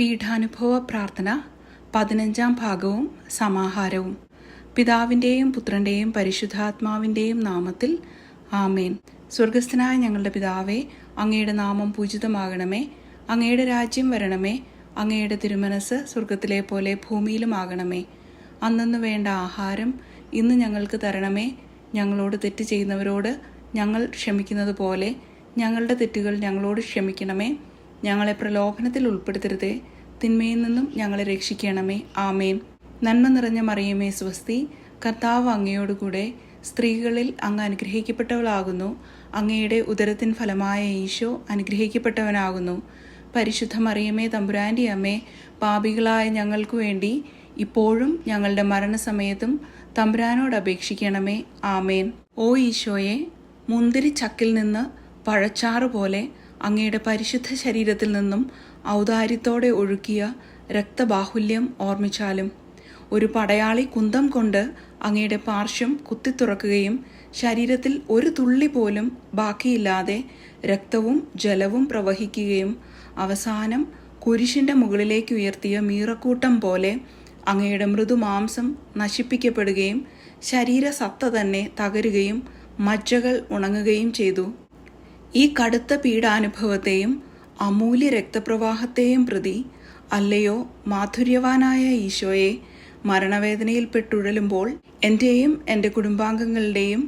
പീഠാനുഭവ പ്രാർത്ഥന പതിനഞ്ചാം ഭാഗവും സമാഹാരവും. പിതാവിന്റെയും പുത്രന്റെയും പരിശുദ്ധാത്മാവിന്റെയും നാമത്തിൽ ആമേൻ. സ്വർഗസ്ഥനായ ഞങ്ങളുടെ പിതാവേ അങ്ങയുടെ നാമം പൂജിതമാകണമേ. അങ്ങയുടെ രാജ്യം വരണമേ. അങ്ങയുടെ തിരുമനസ് സ്വർഗത്തിലെ പോലെ ഭൂമിയിലുമാകണമേ. അന്നന്ന് വേണ്ട ആഹാരം ഇന്ന് ഞങ്ങൾക്ക് തരണമേ. ഞങ്ങളോട് തെറ്റ് ചെയ്യുന്നവരോട് ഞങ്ങൾ ക്ഷമിക്കുന്നത് പോലെ ഞങ്ങളുടെ തെറ്റുകൾ ഞങ്ങളോട് ക്ഷമിക്കണമേ. ഞങ്ങളെ പ്രലോഭനത്തിൽ ഉൾപ്പെടുത്തരുതേ. തിന്മയിൽ നിന്നും ഞങ്ങളെ രക്ഷിക്കണമേ. ആമേൻ. നന്മ നിറഞ്ഞ മറിയമേ സ്വസ്തി. കർത്താവ് അങ്ങയോടുകൂടെ സ്ത്രീകളിൽ അങ്ങ് അനുഗ്രഹിക്കപ്പെട്ടവളാകുന്നു. അങ്ങയുടെ ഉദരത്തിൻ ഫലമായ ഈശോ അനുഗ്രഹിക്കപ്പെട്ടവനാകുന്നു. പരിശുദ്ധ മറിയമേ തമ്പുരാന്റെ അമ്മേ പാപികളായ ഞങ്ങൾക്ക് വേണ്ടി ഇപ്പോഴും ഞങ്ങളുടെ മരണസമയത്തും തമ്പുരാനോട് അപേക്ഷിക്കണമേ. ആമേൻ. ഓ ഈശോയെ മുന്തിരി ചക്കിൽ നിന്ന് പഴച്ചാറ് പോലെ അങ്ങയുടെ പരിശുദ്ധ ശരീരത്തിൽ നിന്നും ഔദാര്യത്തോടെ ഒഴുക്കിയ രക്തബാഹുല്യം ഓർമ്മിച്ചാലും ഒരു പടയാളി കുന്തം കൊണ്ട് അങ്ങയുടെ പാർശ്വം കുത്തിത്തുറക്കുകയും ശരീരത്തിൽ ഒരു തുള്ളി പോലും ബാക്കിയില്ലാതെ രക്തവും ജലവും പ്രവഹിക്കുകയും അവസാനം കുരിശിന്റെ മുകളിലേക്ക് ഉയർത്തിയ മീറക്കൂട്ടം പോലെ അങ്ങയുടെ മൃദുമാംസം നശിപ്പിക്കപ്പെടുകയും ശരീരസത്ത തന്നെ തകരുകയും മജ്ജകൾ ഉണങ്ങുകയും ചെയ്തു. ഈ കടുത്ത പീഡാനുഭവത്തെയും അമൂല്യ രക്തപ്രവാഹത്തെയും പ്രതി അല്ലയോ മാധുര്യവാനായ ഈശോയെ മരണവേദനയിൽപ്പെട്ടുഴലുമ്പോൾ എന്റെയും എന്റെ കുടുംബാംഗങ്ങളുടെയും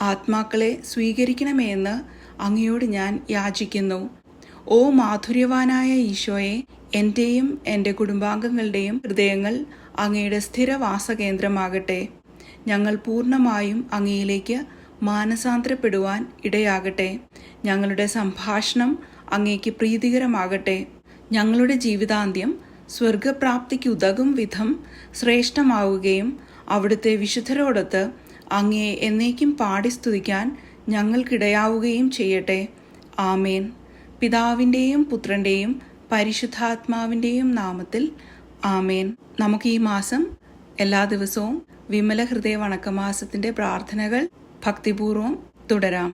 ആത്മാക്കളെ സ്വീകരിക്കണമേ എന്ന് അങ്ങയോട് ഞാൻ യാചിക്കുന്നു. ഓ മാധുര്യവാനായ ഈശോയെ എന്റെയും എന്റെ കുടുംബാംഗങ്ങളുടെയും ഹൃദയങ്ങൾ അങ്ങയുടെ സ്ഥിരവാസകേന്ദ്രമാകട്ടെ. ഞങ്ങൾ പൂർണമായും അങ്ങയിലേക്ക് മാനസാന്തരപ്പെടുവാൻ ഇടയാകട്ടെ. ഞങ്ങളുടെ സംഭാഷണം അങ്ങേക്ക് പ്രീതികരമാകട്ടെ. ഞങ്ങളുടെ ജീവിതാന്ത്യം സ്വർഗപ്രാപ്തിക്ക് ഉതകും വിധം ശ്രേഷ്ഠമാവുകയും അവിടുത്തെ വിശുദ്ധരോടൊത്ത് അങ്ങയെ എന്നേക്കും പാടി സ്തുതിക്കാൻ ഞങ്ങൾക്കിടയാവുകയും ചെയ്യട്ടെ. ആമേൻ. പിതാവിന്റെയും പുത്രന്റെയും പരിശുദ്ധാത്മാവിന്റെയും നാമത്തിൽ ആമേൻ. നമുക്ക് ഈ മാസം എല്ലാ ദിവസവും വിമല ഹൃദയ വണക്കമാസത്തിന്റെ പ്രാർത്ഥനകൾ ഭക്തിപൂർവം തുടരാം.